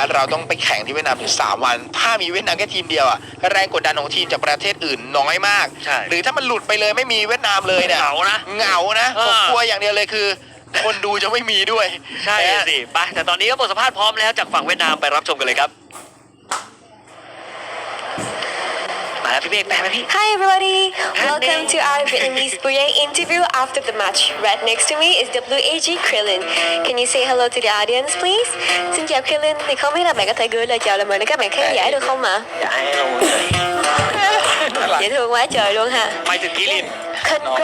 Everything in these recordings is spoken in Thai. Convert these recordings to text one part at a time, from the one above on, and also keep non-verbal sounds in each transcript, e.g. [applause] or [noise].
ะเราต้องไปแข่งที่เวียดนามถึง 3 วัน ถ้ามีเวียดนามแค่ทีมเดียวอะแรงกดดันของทีมจากประเทศอื่นน้อยมาก ใช่ หรือถ้ามันหลุดไปเลยไม่มีเวียดนามเลยเนี่ยเหงานะ เหงานะเออ ผมกลัวอย่างเดียวเลยคือ คนดูจะไม่มีด้วยใช่นะสิไปแต่ตอนนี้ก็บทสัมภาษณ์พร้อมแล้วจากฝั่งเวียดนามไปรับชมกันเลยครับ มาแล้วพี่เมฆแปลไหมพี่ Hi everybody, welcome to our Vietnamese Bouye interview after the match. Right next to me is WAG Krillin. Can you say hello to the audience please? Xin chào Krillin, thì không biết là bạn có thể gửi lời chào lời mời đến các bạn khán giả được không ạ? Dạ hello mọi người Dễ thương quá trời luôn ha. หมายถึงพี่ลิน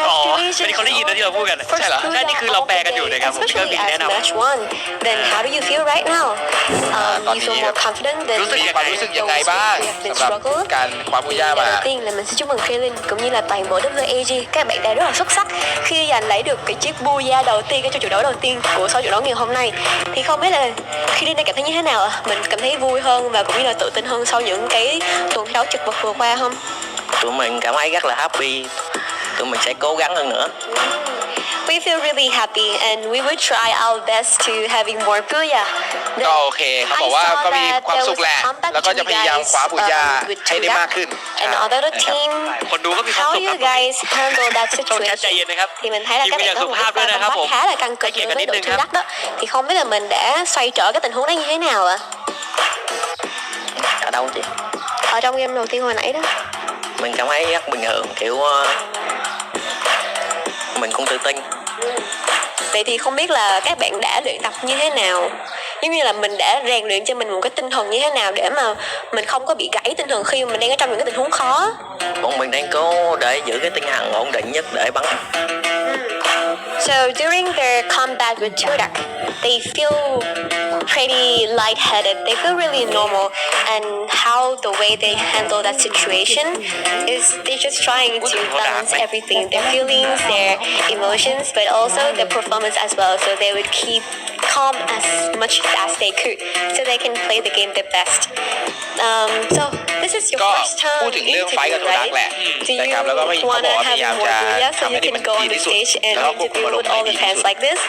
อ๋อ Congratulations อันนี้เขาได้ยินนะที่เราพูดกัน for ใช่เหรอ Studa ใช่นี่คือเราแปลกันอยู่นะครับ ผมก็ especially มี as แนะนำ match one. Then how do you feel right now? Um, you feel more confident than รู้สึกยังคไงวามรู้สึกยังไงบ้าง we have been สำหรับ struggled? การคว้าบูย่ามา đầu tiên là mình xin chúc mừng Krillin cũng như là toàn bộ WAG các bạn đã rất là xuất sắc khi giành lấy được cái chiếc Booyah đầu tiên cái trận đấu đầu tiên của sau trận đấu ngày hôm nay. Thì không biết là Krillin đã cảm thấy như thế nào ạ? Mình cảm thấy vui hơn và cũng như là tự tin hơn sau những cái tuần đấu chật vật vừa qua không? tụi mình cảm thấy rất là happy. Tụi mình sẽ cố gắng hơn nữa We feel really happy and we will try our best to having more Booyah. ก็โอเคเขาบอกว่าก็มีความสุขแหละ แล้วก็จะพยายามคว้าบูย่าให้ได้มากขึ้น And other team คนดูก็มีความ How สุขค you รับ guys handle that ต้องแชทใจ situation? เย็นนะครับ thì mình thấy là ทีม các ก็ bạn ยัง có สุ một ภาพ cái ด้วยนะครับ pha ผม khá là căng ให้ cực เกียรติ đối กันนิ với ด đội นึง Chu ครับ Đắc đó thì không biết là mình đã xoay trở cái tình huống đó như thế nào ạ ở đâu chị ở trong game đầu tiên hồi nãy đó mình cảm thấy rất bình thường kiểu ờ, mình cũng tự tin vậy thì không biết là các bạn đã luyện tập như thế nào? Giống như là mình đã rèn luyện cho mình một cái tinh thần như thế nào để mà mình không có bị gãy tinh thần khi mà mình đang ở trong những cái tình huống khó? Bọn mình đang cố để giữ cái tinh thần ổn định nhất để bắn. So during their combat with Tudak, they feel pretty lightheaded. They feel really normal, and how the way they handle that situation is they're just trying to balance everything: their feelings, their emotions, but also their performance as well. So they would keep calm as much as they could, so they can play the game their best. Um, so ก็ first time พูดถึงเรื่องไฟท์กับ interview, ตัวดัก right? แหละ Do นะครับแล้วก็พย you เขาบอก wanna ว่าพ have ยายาม more จะ Booyah so ทำให้ you ได้ can มัน go ดี on the ที่สุด stage and แล้วก็ควบคุม interview อารม with ณ์ all ให้ the ดีที่ fans สุด like this?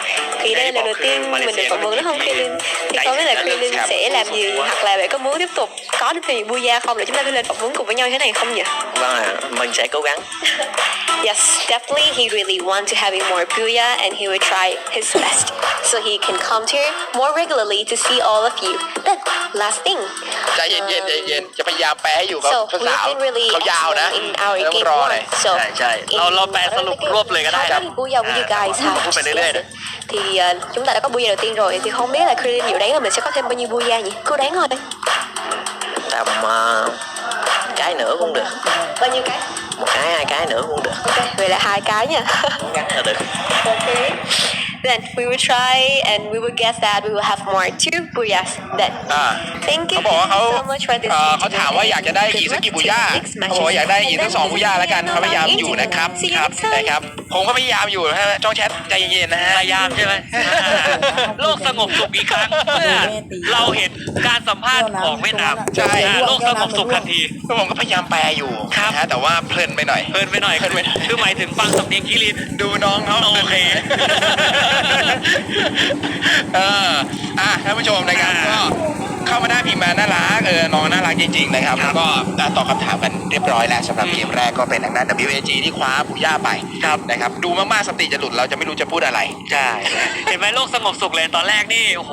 Thì đây là lần đầu tiên mình được phỏng vấn đúng không Krillin? Thì không biết là Krillin sẽ làm gì hoặc là bạn có muốn tiếp tục có được thì Booyah không để chúng ta đi lên phỏng vấn cùng với nhau như thế này không nhỉ? vâng ạ mình sẽ cố gắng [laughs] Yes, definitely he really wants to have more Booyah and he will try his best so he can come here more regularly to see all of you. But last thing, ใจเย็นๆใจเย็นจะพยายามแปลให้อยู่เขา so ภา we've ษา been really เขายาวนะ excellent in our ต้อง game รอหน่อย one. So ใช่ใช่เราเราแปลสรุปรวบเลยก็ได้ How ครับ many Booyah will you guys À, have?พูดไปเรื่อยๆ Thì uh, chúng ta đã có Booyah đầu tiên rồi thì không biết là Krillin dự đoán là mình sẽ có thêm bao nhiêu Booyah nhỉ? Cô đoán thôi. tầm ờ, cái nữa cũng được Bao nhiêu cái? Cái hai cái nữa cũng được Ok, vậy là hai cái nha. cố gắng là được okay. Then we will try and we will guess that we will have more two Booyahs then. อ่า Thank you เขาบอกว่าเขา so much for this เอ่อเขา interview ถามว่าอยากจะได้ and อีก good สัก luck กี่ to บูย่า your next เขาบอกว่าอยากได้อีกสัก matches. สองบูย่าแล้วกัน And then เขาพยายาม see อยู่ you นะครับ See you ครับ next time. นะครับผมก็พยายามอยู่นะฮะจ้องแชทใจเย็นๆนะฮะพยายามใช่ไหมโลกสงบสุขอีกครั้งเมื่อเราเห็นการสัมภาษณ์ของเวียดนามใช่อ่าโลกสงบสุขทันทีก็ผมก็พยายามแปลอยู่ครับนะฮะแต่ว่าเพลินไปหน่อยเพลินไปหน่อยเพลินไปหน่อยคือหมายถึงฟังสำเนียงคิรินดูน้องเขาโอเค เอออะท่านผู้ชมนะครับ อ่า ก็เข้า มาได้พิมพ์มาน่ารักเออน้องน่ารักจริงๆนะครับครัแล้บวก็อะตอบคำถามกันเรียบร้อยแล้วสำหรับอืมเกมแรกก็เป็นทางด้าน WAG ที่คว้าบูย่าไปครับนะครับดูมากๆสติจะหลุดเราจะไม่รู้จะพูดอะไร ใช่เห็นไหมโลกสงบสุขเลยตอนแรกนี่โอ้โห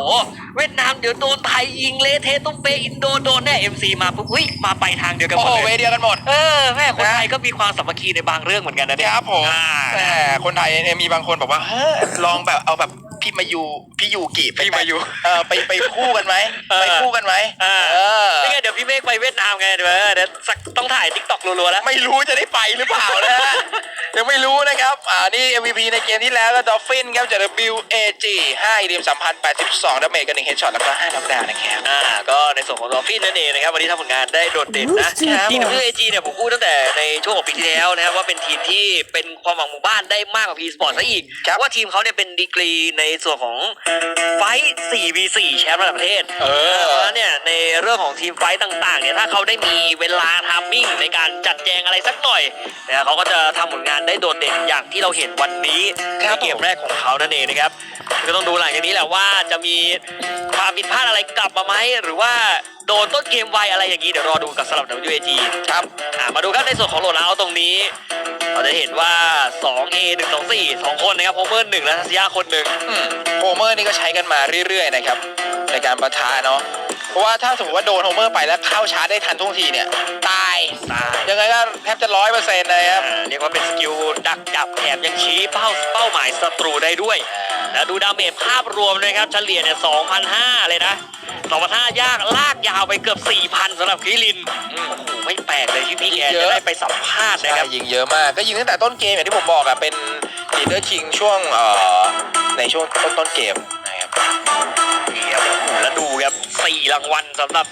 เวียดนามเดี๋ยวโดนไทยยิงเละเทะตุ้มเปอินโดโดนแน่เอ็มซีมาปุ๊บเฮ้ยมาไปทางเดียวกันหโอ้มดโหเวเลยเดียวกันหมด เออแม่คนนะไทยก็มีความสามัคคีในบางเรื่องเหมือนกันนะเนี่ย ครับผมอ่า แต่คนไทยเนี่ยมีบางคนบอกว่าเฮ้ยลองแบบเอาแบบ พี่มายูพี่ยูกิไปพี่มายูเออไปไปคู่กันไหมเออ ไปคู่กันไหมอ่าเออนี่ไงเดี๋ยวพี่เมฆไปเวียดนามไงเดี๋ยวเออเดี๋ยวสักต้องถ่ายทิกตอกรัวๆแล้ว ไม่รู้จะได้ไปหรือเปล่านะฮะยังไม่รู้นะครับอ่านี่ MVP ในเกมที่แล้วก็ดอฟฟินครับจาก WAG 5อีเดียม3,082ดาเมจกัน1เฮดช็อตแล้วก็5น็อกดาวน์นะครับ อ่าก็ในส่วนของดอฟฟินนั่นเองนะครับวันนี้ทำผลงานได้โดดเด่นนะจริง WAG เนี่ยผมพูดตั้งแต่ในช่วงของปีที่แล้วนะครับว่าเป็นทีมที่เป็นความหวังหมู่บ้านได้มากกว่า P Sport ซะอีกครับเพราะว่าทีมเขาเนี่ยเป็นดีกรีในส่วนของไฟท์ 4v4 แชมป์ระดับประเทศเออเพราะฉะนั้นเนี่ยในเรื่องของทีมไฟท์ต่างๆเนี่ยถ้าเขาได้มีเวลาทามมิ่งในการจัดแจงอะไรสักหน่อยนะเขาก็จะทำผลงานได้โดดเด่นอย่างที่เราเห็นวันนี้ครับในเกมแรกของเขานั่นเองนะครับก็ต้องดูหลังจากนี้แหละว่าจะมีความผิดพลาดอะไรกลับมาไหมหรือว่าโดนต้นเกมไวอะไรอย่างนี้เดี๋ยวรอดูกับสำหรับ WAG ครับ อะมาดูครับในส่วนของโหลดเอาตรงนี้ เราจะเห็นว่า 2A 1 2 4 2 คนนะครับโฮเมอร์หนึ่งและทัศยาคนหนึ่ง โฮเมอร์นี่ก็ใช้กันมาเรื่อยๆนะครับ ในการประทะเนาะเพราะว่าถ้าสมมติว่าโดนโฮเมอร์ไปแล้วเข้าชาร์จได้ทันท่วงทีเนี่ยตายตายยังไงก็แทบจะร้อยเปอร์เซ็นต์เลยครับอ่าเรียกว่าเป็นสกิลดักจับแถมยังชี้เป้าเป้าหมายศัตรูได้ด้วย แล้วดูดาเมจภาพรวมเลยครับเฉลี่ยเนี่ย2,500 เลยนะ2,500ยากลากยาวไปเกือบ 4,000สำหรับคริลินอืมโอ้โหไม่แปลกเลยที่พี่แกเยจะอะได้ไปสัมภาษณ์ใช่นะครับยิงเยอะมาก ก็ยิงตั้งแต่ต้นเกมอย่างที่ผมบอกอะเป็นลีดเดอร์คิงช่วงเอ่อในช่วงต้นต้นๆเกมนะครับนี่ครับ แล้วดูครับ 4รางวัลสำหรับ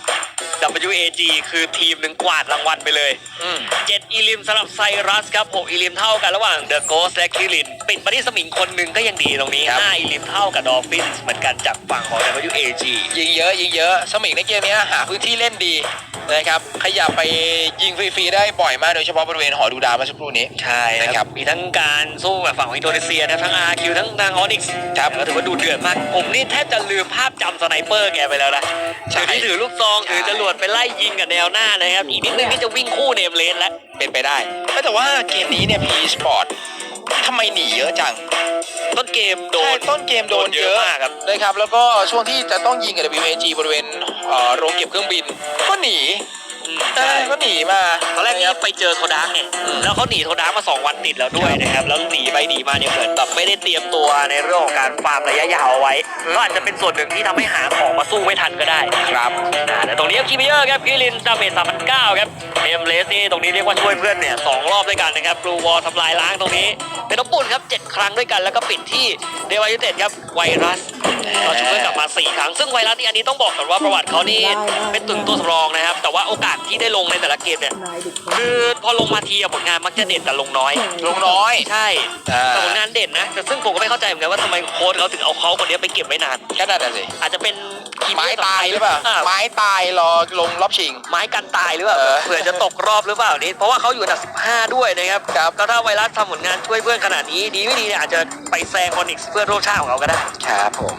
WAG คือทีมหนึ่งกวาดรางวัลไปเลยอืม7อีลิมสำหรับไซรัสครับ6อีลิมเท่ากันระหว่างเดอะโกสและคิรินปิดมาที่สมิงคนหนึ่งก็ยังดีตรงนี้ครับ5อีลิมเท่ากับดอฟฟินเหมือนกันจากฝั่งของ WAG ยิงเยอะยิงเยอะสมิงในเกมเนี้ยหาพื้นที่เล่นดีนะครับขยับไปยิงฟรีๆได้บ่อยมากโดยเฉพาะบริเวณหอดูดาวเมื่อสักครู่นี้ใช่นะนะคครัรับบมีทั้งการสู้กับฝั่งของอินโดนีเซียนะครับทั้ง RQ ทั้งทางออนิกส์ครับก็ถือว่าดูเดือดมากผมนี่แทบจะลืมภาพจำสไนเปอร์แกไปแล้วนะใช่ เดี๋ยวนี้ถือลูกซองใช่ถือจรวดไปไล่ยิงกับแนวหน้านะครับ อีกนิดนึงที่จะวิ่งคู่เนมเลนแล้ว เป็นไปได้แต่ว่าเกมนี้เนี่ยพีสปอร์ตทำไมหนีเยอะจังต้นเกมโดใช่น ต้นเกมโดนเยอะมากครับ นะครับ แล้วก็ช่วงที่จะต้องยิงกับ WAG บริเวณเอ่อโรงเก็บเครื่องบิน ก็หนี อืมใช่ใช่ก็หนีมาตอนแรกนี่ะคบไปเจอโคดังเนี่ยอืมแล้วเขาหนีโคดังมาสองวันติดแล้วด้วยนะครับแล้วหนีไปหนีมาเนี่ยเหมือนแบบไม่ได้เตรียมตัวในเรื่องของการฟาร์มระยะยาวเอาไว้ก็อาจจะเป็นส่วนหนึ่งที่ทำให้หาของมาสู้ไม่ทันก็ได้ครับอ่าแต่ตรงนี้ครับคีเบเยอร์ครับกิลินดาเมจ3,900ครับเอ็มเลสนี่ตรงนี้เรียกว่าช่วยเพื่อนเนี่ยสองรอบด้วยกันนะครับบลูวอลทำลายล้างตรงนี้ เป็นน้ำปุ่นครับ7ครั้งด้วยกันแล้วก็ปิดที่เดวายูเต็ดครับไวรัสเราช่วยกลับมา4ครั้งซึ่งไวรัสนี่อันนี้ต้องบอกก่อนว่าประวัติเขานี่เป็นตึงตัวสำรองนะครับแต่ว่าโอกาสที่ได้ลงในแต่ละเกมเนี่ยคือพอลงมาทีอะผลงานมักจะเด่นแต่ลงน้อย ลงน้อยใช่อ่าแต่ผลงานเด่นนะแต่ซึ่งผมก็ไม่เข้าใจเหมือนกันว่าทำไมโค้ชเขาถึงเอาเขาคนนี้ไปเก็บไว้นานแค่นั้นน่ะสิอาจจะเป็นคีย์ไม้ตายหรือเปล่าอ่ไม้ตายรอลงรอบชิง ไม้กันตายหรือเปล่าเออเผื่อจะตกรอบหรือเปล่านี่เพราะว่าเขาอยู่อันดับ15 ด้วยนะครับครับก็ถ้าไวรัสทำผลงานช่วยเพื่อนขนาดนี้ ดีไม่ดีเนี่ยอาจจะไปแซงคอนิกส์เพื่อนร่วมชาติของเขาก็ได้ครับผม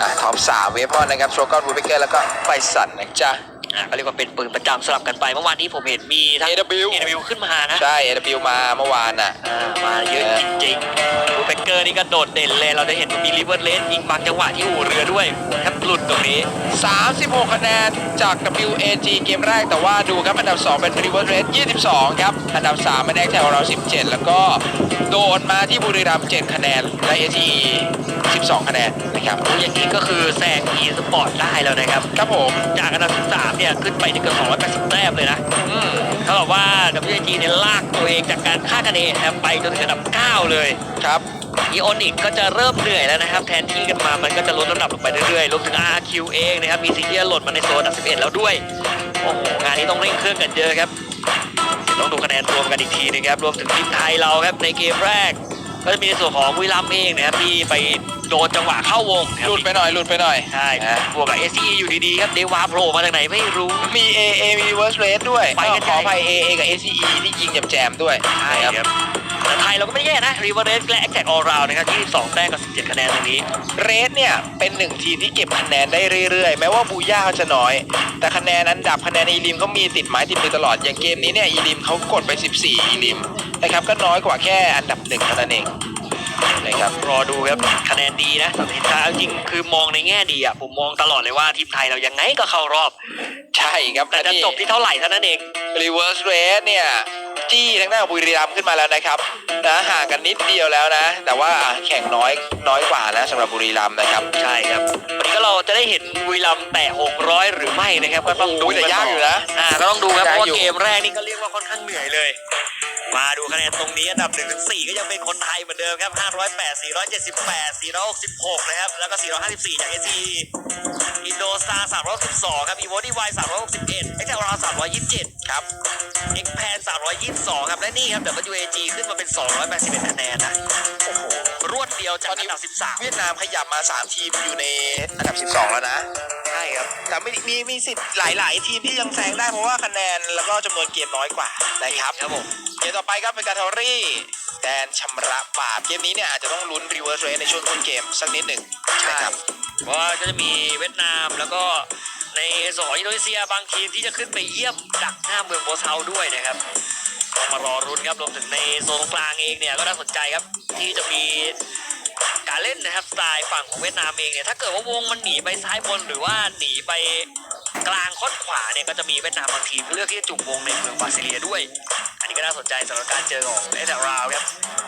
อะท็อปสามเวพอนนะครับโชกอนบูเบเกอร์แล้วก็ไฟสันนะจ๊ะ อะก็เรียกว่าเป็นปืนประจำสลับกันไปเมื่อวานนี้ผมเห็นมีทั้ง AW AW ขึ้นมานะใช่ AW มาเมื่อวานน่ะ อ่ามาเยอะจริงๆบูเบเกอร์นี่ก็โดดเด่นเลย เราจะเห็นว่ามีริเวอร์เลนยิงบางจังหวะที่อู่เรือด้วยหัวแทบหลุดตรงนี้ 36 คะแนนจาก WAG เกมแรกแต่ว่าดูครับ อันดับ 2 เป็น River Red 22 ครับ อันดับ 3 เป็นแอคแทของเรา 17 แล้วก็โดนมาที่บุรีรัมย์7คะแนนและ ATE 12 คะแนนนะครับอย่างนี้ก็คือแซง e สปอร์ตได้แล้วนะครับครับผมจากอันดับ13เนี่ยขึ้นไปถึงเกือบ280แต้มเลยนะอืมเท่ากับว่า WG เนี่ยลากตัวเองจากการฆ่ากันเองนะครับไปจนถึงอันดับ 9 เลยครับอีโอนิกก็จะเริ่มเหนื่อยแล้วนะครับ แทนที่กันมามันก็จะลดลำดับลงไปเรื่อยๆรวมถึง RQ เองนะครับมีซีเรียหล่นมาในโซนอันดับ11 แล้วด้วยโอ้โหงานนี้ต้องเร่งเครื่องกันเยอะครับเดี๋ยวต้องดูคะแนนรวมกันอีกทีนึงครับรวมถึงทีมไทยเราครับในเกมแรก ก็จะมีในส่วนของบุรีรัมย์เองนะครับที่ไปโดนจังหวะเข้าวงนะคหรับลุดไปหน่อยหลุดไปหน่อย ใช่นะบวกกับ SCE อยู่ดีๆครับเดวาโผล่มาจากไหนไม่รู้ มี AA มี Reverse Red ด้วยไปกันขอใหญ่อภัย AA กับ ACE ที่ยิงแจมๆด้วยใช่ครับ แต่ไทยเราก็ไม่แย่นะ r i v e r a c e และ Attack All Round นะครับ22แต้มกับ17คะแนนตรงนี้ เรสเนี่ย เป็นหนึ่งทีมที่เก็บคะแนนได้เรื่อยๆ แม้ว่าบูย่าเขาจะน้อย แต่คะแนนอันดับคะแนนอีลิมเขามีติดไม้ติดมือตลอด อย่างเกมนี้เนี่ยอีลิมเขากดไป 14 อีลิม นะครับก็น้อยกว่าแค่อันดับหนึ่งเท่านั้นเองนะครับรอดูครับคะแนนดีนะสำหรับทีมไทยเอาจริงคือมองในแง่ดีอะผมมองตลอดเลยว่าทีมไทยเรายังไงก็เข้ารอบ ใช่ครับแต่จะจบที่เท่าไหร่เท่านั้นเองรีเวิร์สเรสเนี่ยจี้ทางหน้าบุรีรัมย์ขึ้นมาแล้วนะครับนะห่างกันนิดเดียวแล้วนะ แต่ว่าแข่งน้อยน้อยกว่านะสำหรับบุรีรัมย์นะครับใช่ครับวันนี้ก็เราจะได้เห็นบุรีรัมย์แตะ600 หรือไม่นะครับก็ต้องดูโอ้ยแต่ยากอยู่นะอ่าก็ต้องดูครับเพยากราะว่าอยู่เกมแรกนี่ก็เรียกว่าค่อนข้างเหนื่อยเลย มาดูคะแนนตรงนี้อันดับ1ถึง4ก็ยังเป็นคนไทยเหมือนเดิมครับ 508 478 466 นะครับ แล้วก็ 454 จากเอซีอินโดสตาร์312 ครับอีโวดีวาย361เอ็กซ์แอลรา327 ครับเอ็กแพน322 ครับ และนี่ครับ WAG ขึ้นมาเป็น 281คะแนนนะ โอ้โห เดียวจากอันดับ13 เวียดนามขยับมา 3 ทีมอยู่ในอันดับ 12 แล้วนะ ใช่ครับ แต่ไม่มีมีสิทธิ์หลาย ๆ ทีมที่ยังแซงได้เพราะว่าคะแนนแล้วก็จำนวนเกมน้อยกว่านะครับครับผมเกมต่อไปครับเป็นการทอรี่แดนชำระบาปเกมนี้เนี่ยอาจจะต้องลุ้นรีเวิร์สเรสในช่วงต้นเกมสักนิดหนึ่งนะครับเพราะว่าก็จะมีเวียดนามแล้วก็ในส่วนของอินโดนีเซียบางทีมที่จะขึ้นไปเยี่ยมดักหน้าเมืองโบเซาด้วยนะครับ ต้องมารอรุ้นครับรวมถึงในโซนตรงกลางเองเนี่ยก็น่าสนใจครับที่จะมีการเล่นนะครับสไตล์ฝั่งของเวียดนามเองเนี่ยถ้าเกิดว่าวงมันหนีไปซ้ายบนหรือว่าหนีไปกลางค่อนขวาเนี่ยก็จะมีเวียดนามบางทีมเลือกที่จะจุ่มวงในเมืองบราซิเลียด้วย อันนี้ก็น่าสนใจสำหรับการเจอของเอสราวครับ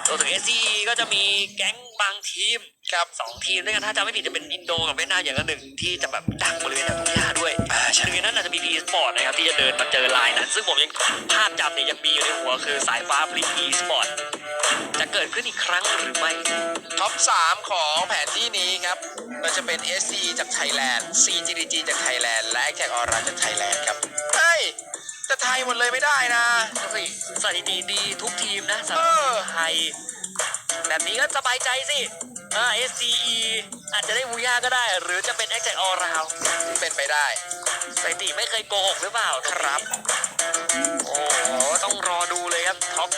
รวมถึง SCE ก็จะมีแก๊งบางทีมครับสองทีมด้วยกันถ้าจำไม่ผิดจะเป็นอินโดกับเวียดนามอย่างละหนึ่งที่จะแบบดักบริเวณแถวทุ่งหญ้าด้วยอ่าใช่หนึ่งในนั้นอาจจะมีพีสปอร์ตนะครับที่จะเดินมาเจอไลน์นั้น ซึ่งผมยังภาพจำเนี่ยยังมีอยู่ในหัวคือสายฟ้าผลิตอีสปอร์ตจะเกิดขึ้นอีกครั้งหรือไม่ท็อป 3 ของแผนที่นี้ครับก็จะเป็น SC จากไทยแลนด์ CGDG จากไทยแลนด์ และ a c t ออราจากไทยแลนด์ครับเฮ้ยแต่ไทยหมดเลยไม่ได้นะก็สิสถิติดีทุกทีมนะสำหเอรับอไทย แบบนี้ก็สบายใจสิอ่า SCE อาจจะได้บูย่าก็ได้ หรือจะเป็น a c t ออราวเป็นไปได้สถิติไม่เคยโกหกหรือเปล่าครับ โอ้โหต้องรอดูเลยครับ ท็อป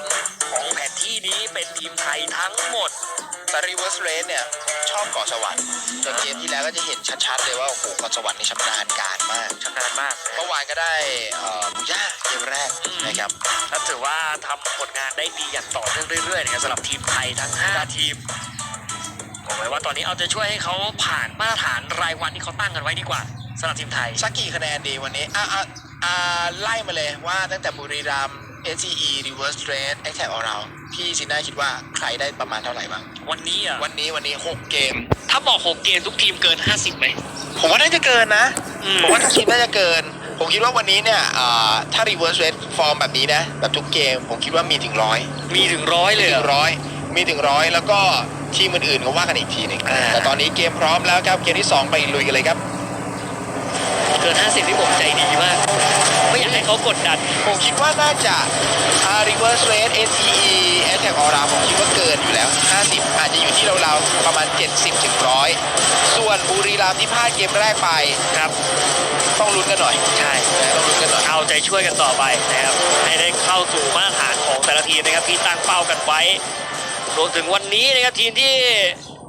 3 ของแผนที่นี้เป็นทีมไทยทั้งหมด แต่ reverse rate เนี่ยชอบเกาะสวรรค์แต่เกมที่แล้วก็จะเห็นชัดๆเลยว่า โอ้โหเกาะสวรรค์นี่ชำนาญการมากชำนาญมากเมื่อวานก็ได้เอ่อบูย่าเกมแรกนะครับและถือว่าทำผลงานได้ดีอย่างต่อเนื่องเรื่อยๆนะครับสำหรับทีมไทยทั้ง 5 ทีมบอกไว้ว่าตอนนี้เอาใจช่วยให้เขาผ่านมาตรฐานรายวันที่เขาตั้งกันไว้ดีกว่าสำหรับทีมไทยสักกี่คะแนนดีวันนี้อะอะอ่าไล่มาเลยว่าตั้งแต่บุรีรัมย์ SCE Reverse Rate a c t ออรา พี่ซิน่าคิดว่าใครได้ประมาณเท่าไหร่บ้าง วันนี้อะวันนี้วันนี้6เกม ถ้าบอก6เกมทุกทีมเกิน50ไหมผมว่าน่าจะเกินนะ อืม ผมว่าทุกทีมน่าจะเกิน ผมคิดว่าวันนี้เนี่ยอ่าถ้า reverse rate ฟอร์มแบบนี้นะ แบบทุกเกม ผมคิดว่ามีถึงร้อยมีถึงร้อยเลยถึเหรองร้อยมีถึงร้อยแล้วก็ทีมอื่นๆก็ว่ากันอีกทีหนึงอ่า แต่ตอนนี้เกมพร้อมแล้วครับ เกมที่2ไปลุยกันเลยครับ เกิน 50 ที่ผมใจดีมาก ไม่อยากให้เขากดดัน ผมคิดว่าน่าจะอ่า reverse rate SCE attack aura ผมคิดว่าเกินอยู่แล้ว 50 อาจจะอยู่ที่ราวๆประมาณ 70ถึง100 ส่วนบุรีรัมย์ที่พลาดเกมแรกไปครับ ต้องลุ้นกันหน่อยใช่ นะต้องลุ้นกันหน่อย เอาใจช่วยกันต่อไปนะครับ ให้ได้เข้าสู่มาตรฐานของแต่ละทีมนะครับที่ตั้งเป้ากันไว้รวมถึงวันนี้นะครับทีมที่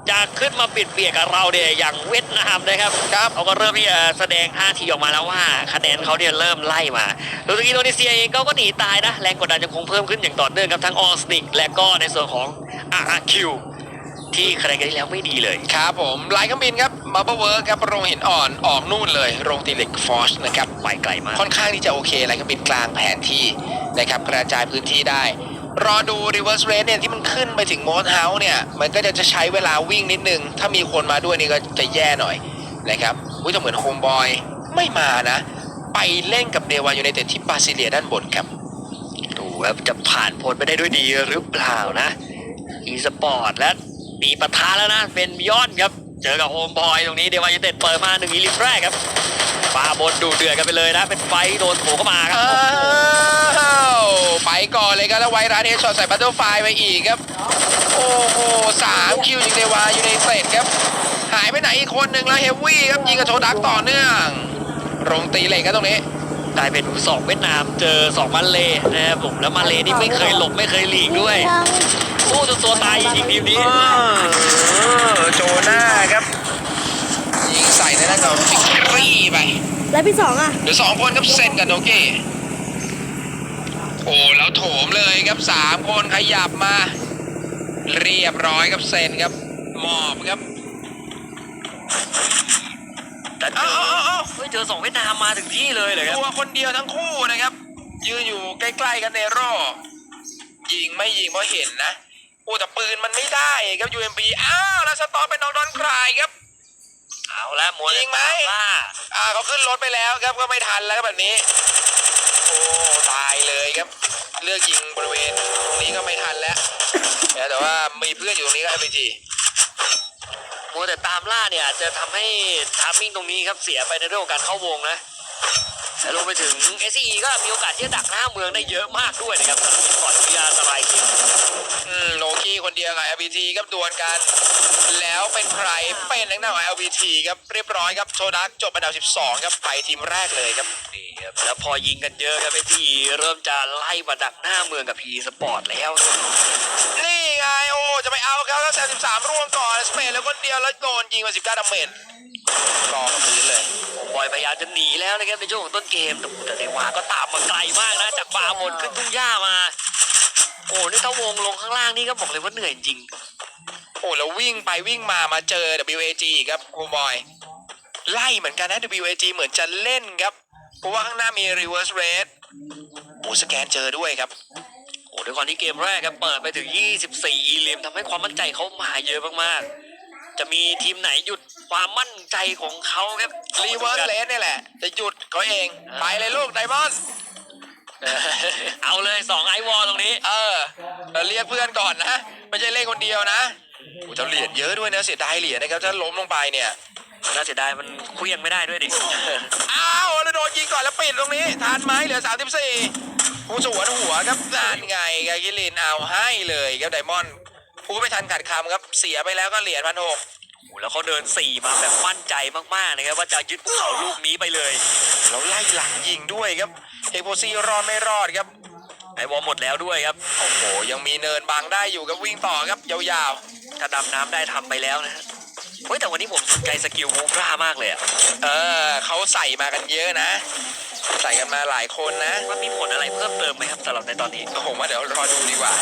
จะขึ้นมาปิดเบียดกับเราเนี่ยอย่างเวียดนามนะครับครับเขาก็เริ่มที่จะแสดงท่าทีออกมาแล้วว่าคะแนนเขาเนี่ยเริ่มไล่มารวมถึงอินโดนีเซียเองเขาก็หนีตายนะ แรงกดดันยังคงเพิ่มขึ้นอย่างต่อเนื่องครับทั้งออสติก และก็ในส่วนของ RRQ ที่คะแนนกันที่แล้วไม่ดีเลยครับผมลายเครื่องบินครับมาเบอร์เวิร์ครับโรงหินอ่อนออกนู่นเลย โรงตีเหล็กฟอสนะครับไปไกลมากค่อนข้างที่จะโอเคลายเครื่องบินกลางแผนที่นะครับกระจายพื้นที่ได้ รอดู reverse rate เนี่ยที่มันขึ้นไปถึงโมดเฮาส์เนี่ย มันก็จะใช้เวลาวิ่งนิดนึง ถ้ามีคนมาด้วยนี่ก็จะแย่หน่อยนะครับอุ้ยแต่เหมือนโฮมบอยไม่มานะ ไปเล่นกับเดวายูไนเต็ดที่บาซิเลียด้านบนครับ ดูว่าจะผ่านพ้นไปได้ด้วยดีหรือเปล่านะ อีสปอร์ตและมีปะทะแล้วนะ เป็นยอนครับ เจอกับโฮมบอยตรงนี้เดวายเต็ดเปิดมาหนึ่งอิลิมแรกครับปาบนดูเดือดกันไปเลยนะ เป็นไฟโดนโถเข้ามาครับไปก่อนเลยครับแล้วไวรัสเฮดช็อตใส่บัตเตอร์ไฟไปอีกครับ โอ้โหสามคิวจิงเดวายูไนเต็ดครับ หายไปไหนอีกคนหนึ่งแล้วเฮฟวี่ครับยิงกับโชดักต่อเนื่อง รงตีเหล็กครับตรงนี้ กลายเป็นสองเวียดนามเจอสองมาเลนะครับผมแล้วมาเลนี่ไม่เคยหลบไม่เคยหลีกด้วยสู้จนตัวตายจริงๆทีมนี้เออโจน่าครับยิงใส่ในนั่นกับฟิกรี่ไปแล้วพี่สองอะเหลือสองคนครับเซนกับโนเก้โอ้แล้วโถมเลยครับสามคนขยับมา เรียบร้อยครับเซนครับหมอบครับ แต่เจเอ้าอเอ้าเอ้าเฮ้ยเจอสองเวียดนามมาถึงที่เลยเลยครับ ตัวคนเดียวทั้งคู่นะครับ ยืนอยู่ใกล้ๆกันเนโร่ยิงไม่ยิงเพราะเห็นนะโอ้แต่ปืนมันไม่ได้ครับ UMP อ้าวแล้วสตอร์เป็นน้องดอนคลายครับ เอาละมัวแต่ยิงไหม ตามล่าอ่าเขาขึ้นรถไปแล้วครับก็ไม่ทันแล้วครับแบบนี้ โอ้ตายเลยครับ เลือกยิงบริเวณตรงนี้ก็ไม่ทันแล้ว แต่ว่ามีเพื่อนอยู่ตรงนี้ก็ RPG มัวแต่ตามล่าเนี่ยอาจจะทำให้ทามมิ่งตรงนี้ครับเสียไปในเรื่องของการเข้าวงนะและรวมไปถึง SE ก็มีโอกาสที่จะดักหน้าเมืองได้เยอะมากด้วยนะครับสำหรับทีมก่อนวิทยาสไลด์คิงอืมโลกี้คนเดียวกับ LBT ครับดวลกัน แล้วเป็นใครเป็นนักหน้าของ LBT ครับเรียบร้อยครับโชดักจบอันดับ 12 ครับไปทีมแรกเลยครับนี่ครับแล้วพอยิงกันเยอะครับ SE เริ่มจะไล่มาดักหน้าเมืองกับ P Sport แล้วนี่ ไงโอ้จะไปเอาครับแล้วแซมสิบสามร่วงก่อนสเปนแล้วคนเดียวแล้วโดนยิงมาสิบเก้าดาเมจกองกับพื้นเลยบอยพยายามจะหนีแล้วนะครับในช่วงของต้นเกมแต่แต่เดวาก็ตามมาไกลมากนะ จากป่าหมดขึ้นทุ่งหญ้ามา โอ้นี่ถ้าวงลงข้างล่างนี่ก็บอกเลยว่าเหนื่อยจริง โอ้แล้ววิ่งไปวิ่งมามาเจอ WAG อีกครับคุณบอย ไล่เหมือนกันนะ WAG เหมือนจะเล่นครับ เพราะว่าข้างหน้ามี reverse rate โอ้สแกนเจอด้วยครับโอ้ ด้วยความที่เกมแรกครับเปิดไปถึง 24 อีลิมทำให้ความมั่นใจเขามาเยอะมากๆ จะมีทีมไหนหยุดความมั่นใจของเขาครับ reverse rate นี่แหละ จะหยุดเขาเอง ไปเลยลูกไดมอนด์เอาเลยสองไอวอลตรงนี้ เออเออเรียกเพื่อนก่อนนะ ไม่ใช่เล่นคนเดียวนะโอ้จะเหรียญเยอะด้วยนะเสียดายเหรียญนะครับถ้าล้มลงไปเนี่ยน่าเสียดายมันเคลี้ยงไม่ได้ด้วยดิ อ้าวแล้วโดนยิงก่อนแล้วปิดตรงนี้ ทานไหมเหลือ 34 ผู้สวนหัวครับนั่นไงกากิลินเอาให้เลยครับไดมอนด์ผู้ไม่ทันขัดคำครับเสียไปแล้วก็เหรียญพันหกแล้วเขาเดินสี่มาแบบมั่นใจมากๆนะครับว่าจะยึดภูเขาลูกนี้ไปเลยแล้วไล่หลังยิงด้วยครับเอกโพซีรอดไม่รอดครับไอวอลหมดแล้วด้วยครับโอ้โหยังมีเนินบังได้อยู่ครับวิ่งต่อครับยาวๆถ้าดำน้ำได้ทำไปแล้วนะเฮ้ยแต่วันนี้ผมสนใจสกิลวูฟรามากเลยอะเออเขาใส่มากันเยอะนะ ใส่กันมาหลายคนนะมันมีผลอะไรเพิ่มเติมไหมครับสำหรับในตอนนี้ ผมว่าเดี๋ยวรอดูดีกว่า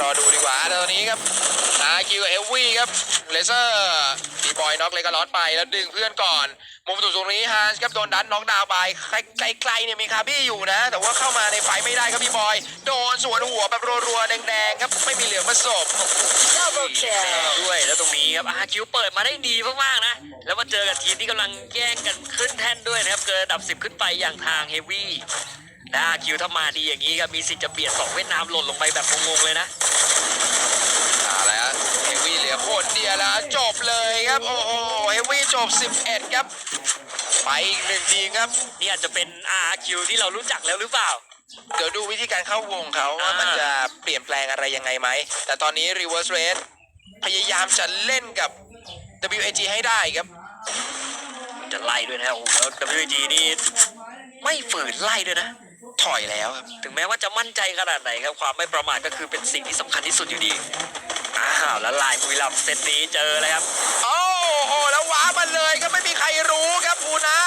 รอดูดีกว่าแต่ตอนนี้ครับอาคิวเฮฟวี่ครับเลเซอร์ดีบอยน็อกเลยก็ลอดไปแล้วดึงเพื่อนก่อน มุมถูกตรงนี้ฮานส์ครับโดนดันน็อกดาวน์ไปไกลๆเนี่ยมีคาบี้อยู่นะ แต่ว่าเข้ามาในไฟไม่ได้ครับพี่บอย โดนสวนหัวแบบรัวๆแดงๆครับไม่มีเหลืองผสมด้วยแล้วตรงนี้ครับอาคิวเปิดมาได้ดีมากๆนะ แล้วมาเจอกับทีมที่กำลังแย่งกันขึ้นแท่นด้วยนะครับ เกินอันดับ10ขึ้นไปอย่างทางเฮฟวี่และอาคิวถ้ามาดีอย่างนี้ครับมีสิทธิ์จะเบียดสองเวียดนามหล่นลงไปแบบงงๆเลยนะเอาแล้วเฮฟวี่เหลือคนเดียวแล้วจบเลยครับ โอ้โหเฮฟวี่จบ 11 ครับ ไปอีกหนึ่งทีมครับ นี่อาจจะเป็นอาคิวที่เรารู้จักแล้วหรือเปล่า เดี๋ยวดูวิธีการเข้าวงเขาว่าอ่ามัมันจะเปลี่ยนแปลงอะไรยังไงไหม แต่ตอนนี้ reverse rate พยายามจะเล่นกับ WAG ให้ได้ครับ จะไล่ด้วยนะโอ้โหแล้ว WG นี่ไม่ฝืนไล่ด้วยนะ ถอยแล้วครับ ถึงแม้ว่าจะมั่นใจขนาดไหนครับ ความไม่ประมาทก็คือเป็นสิ่งที่สำคัญที่สุดอยู่ดี อ้าวแล้วลายบุรีรัมย์เซตนี้เจอเลยครับ โอ้โห แล้วว้ามันเลยก็ไม่มีใครรู้ครับภูนะ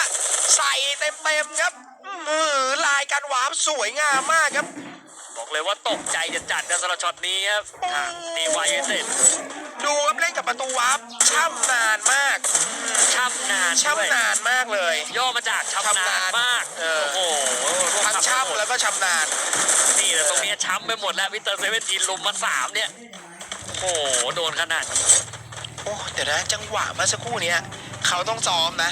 ใส่เต็มๆครับอื้อหือลายการวาร์ปสวยงามมากครับ บอกเลยว่าตกใจจะจัดกันสำหรับช็อตนี้ครับทางดีวายเต็ดดูครับเล่นกับประตูวาร์ปช่ำนานมากช่ำนานด้วยช่ำนานมากเลย ย่อมาจากชำนาญมากเออโอ้โหทั้งช่ำแล้วก็ช่ำนาน นี่แต่ตรงนี้ช้ำไปหมดแล้ววิเตอร์เซเว่นทีลุมมาสามเนี่ยโอ้โหโดนขนาดนี้โอ้เดี๋ยวนะจังหวะเมื่อสักครู่เนี้ยเขาต้องซ้อมนะ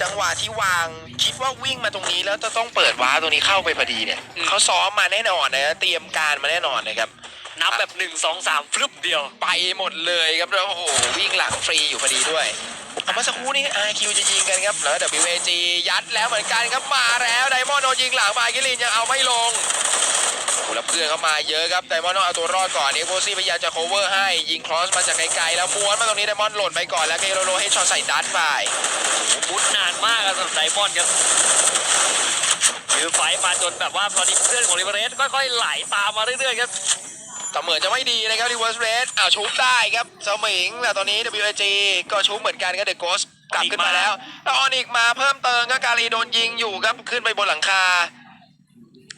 จังหวะที่วางคิดว่าวิ่งมาตรงนี้แล้วจะต้องเปิดว้าร์ปตรงนี้เข้าไปพอดีเนี่ยอืม เขาซ้อมมาแน่นอนนะเตรียมการมาแน่นอนนะครับ นับแบบหนึ่งสองสามฟลุปเดียว ไปหมดเลยครับแล้วโอ้โหวิ่งหลังฟรีอยู่พอดีด้วยเอาเมื่อสักครู่นี้ RQ จะยิงกันครับแล้ว WAG ยัดแล้วเหมือนกันครับมาแล้วไดมอนด์โดนยิงหลังมากิลินยังเอาไม่ลงโอ้โหแล้วเพื่อนเข้ามาเยอะครับไดมอนด์ต้องเอาตัวรอดก่อนเอ็กโบซี่พยายามจะ cover ให้ยิงครอสมาจากไกลๆแล้วม้วนมาตรงนี้ไดมอนด์หล่นไปก่อนแล้วเกโรโรให้ช็อตใส่ดัตไป มุดนานมากอะสำหรับไดมอนด์ครับยื้อไฟมาจนแบบว่าตอนนี้เพื่อนของริเวอร์เรสค่อยๆไหลตามมาเรื่อยๆครับแต่เหมือนจะไม่ดีนะครับ reverse rate อ้าวชุบได้ครับสมิงแต่ตอนนี้ WAG ก็ชุบเหมือนกันครับเดอะโกสกลับขึ้นมาแล้วแล้วออนิกมาเพิ่มเติมก็การีโดนยิงอยู่ครับขึ้นไปบนหลังคา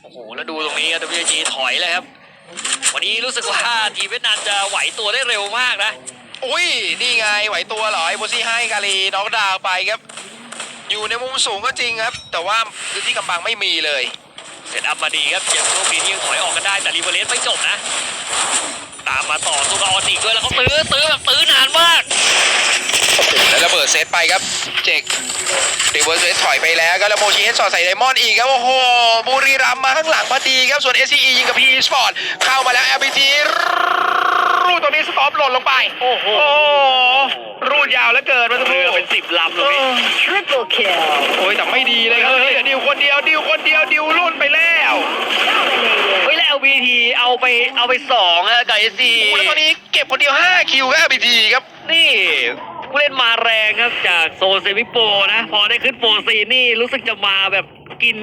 โอ้โหแล้วดูตรงนี้ครับ WG ถอยเลยครับวันนี้รู้สึกว่าทีมเวียดนามจะไหวตัวได้เร็วมากนะ อุ้ย นี่ไงไหวตัวเหรอไอ้โบซี่ให้กาลีน็อกดาวไปครับ อยู่ในมุมสูงก็จริงครับ แต่ว่าพื้นที่กำบังไม่มีเลย เซตอัพมาดีครับเกมโชคดีที่ยังถอยออกกันได้แต่รีเวอร์เลสไม่จบนะ ตามมาต่อสู้กับออนิกด้วยแล้วเขาตื้อตื้อแบบตื้อนานมากแล้ว เบิดเซตไปครับเจกรีเวิร์สเซตถอยไปแล้วก็แล้วโมชิเฮดสอดใส่ไดมอนด์อีกครับโอ้โหบุรีรัมย์มาข้างหลังพอดีครับส่วน SCE ยิงกับ PE Sport เข้ามาแล้ว LPT รูดตรงนี้สต็อปหล่นลงไป โอ้โหโอ้โหรูดยาวแล้วเกินมาสักคเรืรู่อเป็นสิบลำตรงนี้ Triple kill. โอ้ยแต่ไม่ดีเลยครับเฮ้ยเดี๋ยวดิวคนเดียวดิวคนเดียวดิวรุ่นไปแล้วเฮ้ยแล้ว LBT เอาไปเอาไปสองอะกับ SC โอ้แล้วตอนนี้เก็บคนเดียว 5 คิวครับ LPT ครับนี่ ผู้เล่นมาแรงครับจากโซเซมิโปนะ พอได้ขึ้นโปรซีนี่รู้สึกจะมาแบบกิน